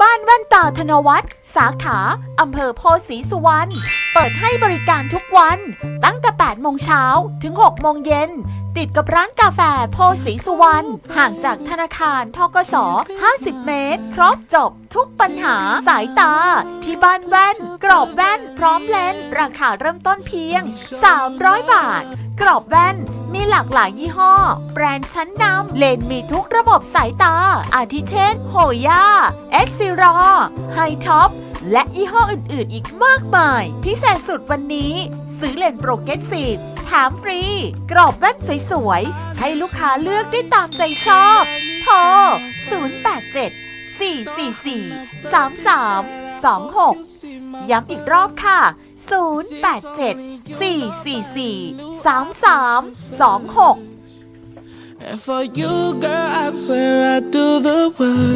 บ้านแว่นตาธนวัฒน์สาขาอำเภอโพสีสุวรรณ เปิดให้บริการทุกวัน ตั้งแต่ 8 โมงเช้าถึง 6 โมงเย็น ติดกับร้านกาแฟโพธิ์ศรีสุวรรณ ห่างจากธนาคารทกส 50 เมตร ครบจบทุกปัญหาสายตา ที่บ้านแว่น กรอบแว่น พร้อมเลนส์ราคาเริ่มต้นเพียง 300 บาท กรอบแว่นมีหลากหลายยี่ห้อ แบรนด์ชั้นนำเลนส์มีทุกระบบสายตา อาทิเช่น โฮย่าเอ็กซิรอไฮท็อป และยี่ห้ออื่นๆ อีกมากมาย พิเศษสุดวันนี้ ซื้อเลนส์โปรเกตซีฟแถมฟรี กรอบแว่นสวยๆ ให้ลูกค้าเลือกได้ตามใจชอบ โทร 087 444 3326 ย้ำอีกรอบค่ะ 087 444 3326 And for you, girl, I swear I do the worst.